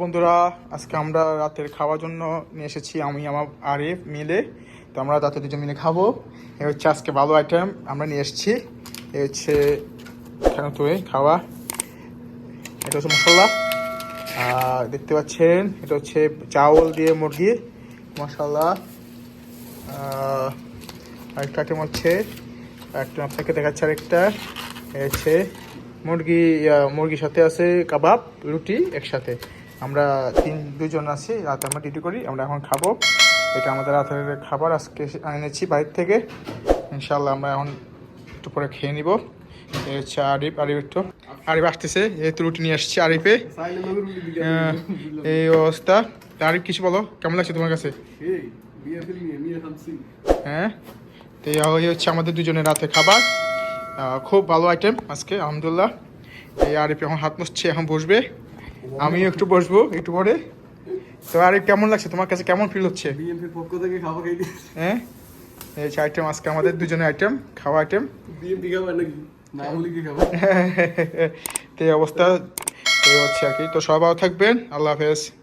বন্ধুরা, আজকে আমরা রাতের খাওয়ার জন্য নিয়ে এসেছি আমি, আমার আরিফ মিলে। তো আমরা রাতে দুজন মিলে খাব। এ হচ্ছে আজকে ভালো আইটেম আমরা নিয়ে এসেছি। এ হচ্ছে তুই খাওয়া? এটা হচ্ছে মশলা। আর দেখতে পাচ্ছেন, এটা হচ্ছে চাউল দিয়ে মুরগি। মশলা। আরেকটা আইটেম হচ্ছে, একটা আপনাকে দেখাচ্ছে আরেকটা। হচ্ছে মুরগি মুরগির সাথে আছে কাবাব, রুটি একসাথে। আমরা তিন, দুজন আছি, রাতে আমরা ডিউটি করি, আমরা এখন খাব। এটা আমাদের রাতের খাবার, আজকে এনেছি বাইরে থেকে। ইনশাল্লাহ আমরা এখন একটু পরে খেয়ে নিব। এই হচ্ছে আরিফ আরিফ একটু। আরিফ আসতেছে, এই রুটি নিয়ে আসছি আরিফে। এই অবস্থা। আরিফ, কিছু বলো, কেমন লাগছে তোমার কাছে? হ্যাঁ তো এই হচ্ছে আমাদের দুজনের রাতে খাবার। খুব ভালো আইটেম আজকে, আলহামদুলিল্লাহ। এই আরিফ এখন হাত মুছছে, এখন বসবে। আমিও একটু বসবো একটু পরে। তো আর কেমন লাগছে? তোমার কাছে কেমন ফিল হচ্ছে? পক্ষ থেকে খাই হ্যাঁ? এই আইটেম আজকে আমাদের দুজনের আইটেম খাওয়া আইটেম খাবার নাকি? তো এই অবস্থা হচ্ছে আর কি। তো সবাই থাকবেন আল্লাহ হাফেজ।